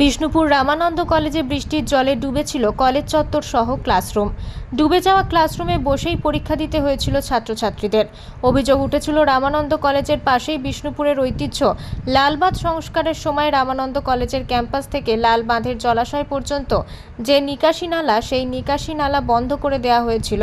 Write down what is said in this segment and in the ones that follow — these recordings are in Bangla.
বিষ্ণুপুর রামানন্দ কলেজে বৃষ্টির জলে ডুবেছিল কলেজ চত্বর সহ ক্লাসরুম। ডুবে যাওয়া ক্লাসরুমে বসেই পরীক্ষা দিতে হয়েছিল ছাত্রছাত্রীদের। অভিযোগ উঠেছিল রামানন্দ কলেজের পাশেই বিষ্ণুপুরের ঐতিহ্য। লালবাঁধ সংস্কারের সময় রামানন্দ কলেজের ক্যাম্পাস থেকে লাল বাঁধের জলাশয় পর্যন্ত যে নিকাশি নালা, সেই নিকাশি নালা বন্ধ করে দেওয়া হয়েছিল,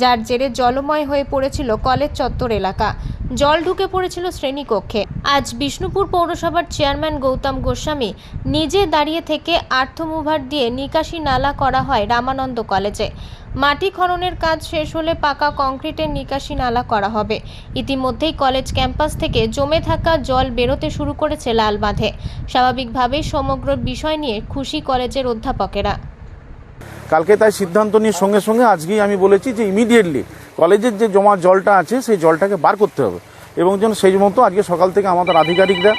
যার জেরে জলময় হয়ে পড়েছিল কলেজ চত্বর এলাকা। জল ঢুকে পড়েছিল শ্রেণীকক্ষে। আজ বিষ্ণুপুর পৌরসভার চেয়ারম্যান গৌতম গোস্বামী নিজে দাঁড়িয়ে থেকে আর্থ মুভার দিয়ে নিকাশি নালা করা হয় রামানন্দ কলেজে। মাটি খননের কাজ শেষ হলে পাকা কংক্রিটের নিকাশি নালা করা হবে। ইতিমধ্যেই কলেজ ক্যাম্পাস থেকে জমে থাকা জল বেরোতে শুরু করেছে লাল বাঁধে স্বাভাবিকভাবেই সমগ্র বিষয় নিয়ে খুশি কলেজের অধ্যাপকেরা। কালকে তাই সিদ্ধান্ত নিয়ে সঙ্গে সঙ্গে আজকেই আমি বলেছি যে ইমিডিয়েটলি কলেজের যে জমা জলটা আছে, সেই জলটাকে বার করতে হবে। এবং যেন সেই মতো আজকে সকাল থেকে আমাদের আধিকারিকরা,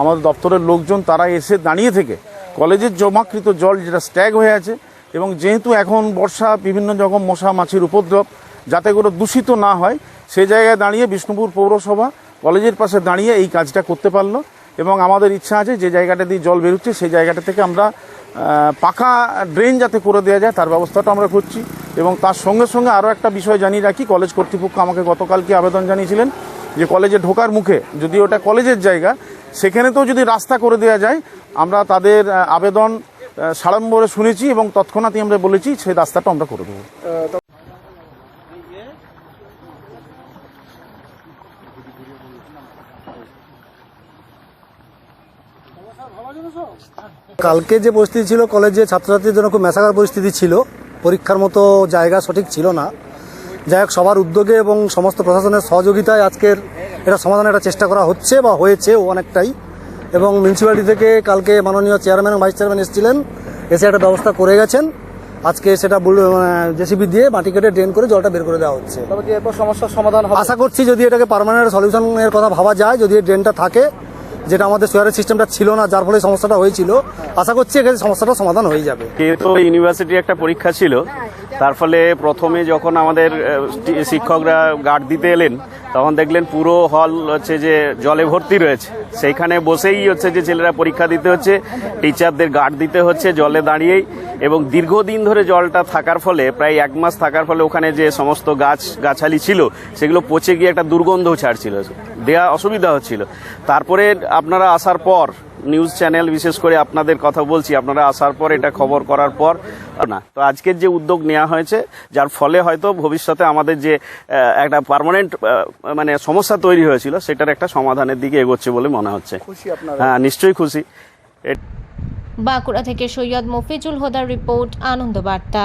আমাদের দপ্তরের লোকজন তারা এসে দাঁড়িয়ে থেকে কলেজের জমাকৃত জল যেটা স্ট্যাগ হয়ে আছে এবং যেহেতু এখন বর্ষা, বিভিন্ন রকম মশা, মাছির উপদ্রব, যাতে করে দূষিত না হয় সেই জায়গায় দাঁড়িয়ে বিষ্ণুপুর পৌরসভা কলেজের পাশে দাঁড়িয়ে এই কাজটা করতে পারল। এবং আমাদের ইচ্ছা আছে যে জায়গাটা দিয়ে জল বেরোচ্ছে, সেই জায়গাটা থেকে আমরা পাকা ড্রেন যাতে করে দেওয়া যায়, তার ব্যবস্থাটা আমরা করছি। এবং তার সঙ্গে সঙ্গে আরও একটা বিষয় জানিয়ে রাখি, কলেজ কর্তৃপক্ষ আমাকে গতকালকে আবেদন জানিয়েছিলেন যে কলেজে ঢোকার মুখে, যদি ওটা কলেজের জায়গা, সেখানেতেও যদি রাস্তা করে দেওয়া যায়, আমরা তাদের আবেদন সাড়ম্বরে শুনেছি এবং তৎক্ষণাৎই আমরা বলেছি, সেই রাস্তাটা আমরা করে দেবো। কালকে যে পরিস্থিতি ছিল কলেজে ছাত্রছাত্রীদের জন্য খুব মেসাকার পরিস্থিতি ছিল পরীক্ষার মতো জায়গা সঠিক ছিল না। যাই হোক সবার উদ্যোগে এবং সমস্ত প্রশাসনের সহযোগিতায় আজকের এটা সমাধানের একটা চেষ্টা করা হচ্ছে বা হয়েছে অনেকটাই। এবং মিউনিসিপ্যালিটি থেকে কালকে মাননীয় চেয়ারম্যান এবং ভাইস চেয়ারম্যান এসেছিলেন এসে একটা ব্যবস্থা করে গেছেন। আজকে সেটা জেসিবি দিয়ে মাটি কেটে ড্রেন করে জলটা বের করে দেওয়া হচ্ছে। তবে কি এরপর সমস্যার সমাধান আশা করছি যদি এটাকে পার্মানেন্ট সলিউশনের কথা ভাবা যায় যদি ড্রেনটা থাকে যেটা আমাদের সোয়ারের সিস্টেমটা ছিল না, যার ফলে সমস্যাটা হয়েছিল। আশা করছি এখানে সমস্যাটা সমাধান হয়ে যাবে। তো ইউনিভার্সিটির একটা পরীক্ষা ছিল। তার ফলে প্রথমে যখন আমাদের শিক্ষকরা গার্ড দিতে এলেন, তখন দেখলেন পুরো হল হচ্ছে যে জলে ভর্তি রয়েছে। সেইখানে বসেই হচ্ছে যে ছেলেরা পরীক্ষা দিতে হচ্ছে টিচারদের গার্ড দিতে হচ্ছে জলে দাঁড়িয়েই। এবং দীর্ঘদিন ধরে জলটা থাকার ফলে, প্রায় এক মাস থাকার ফলে ওখানে যে সমস্ত গাছ, গাছালি ছিল, সেগুলো পচে গিয়ে একটা দুর্গন্ধ ছাড়ছিল। দেয়া অসুবিধা হচ্ছিল। তারপরে আপনারা আসার পর নিউজ চ্যানেল বিশেষ করে আপনাদের কথা বলছি আপনারা আসার পর এটা খবর করার পর না। তো আজকের যে উদ্যোগ নেওয়া হয়েছে যার ফলে হয়তো ভবিষ্যতে আমাদের যে একটা পার্মানেন্ট মানে সমস্যা তৈরি হয়েছিল সেটার একটা সমাধানের দিকে এগোচ্ছে বলে মনে হচ্ছে। হ্যাঁ নিশ্চয়ই খুশি। বাঁকুড়া থেকে সৈয়দ মফিজুল হোদার রিপোর্ট আনন্দ বার্তা।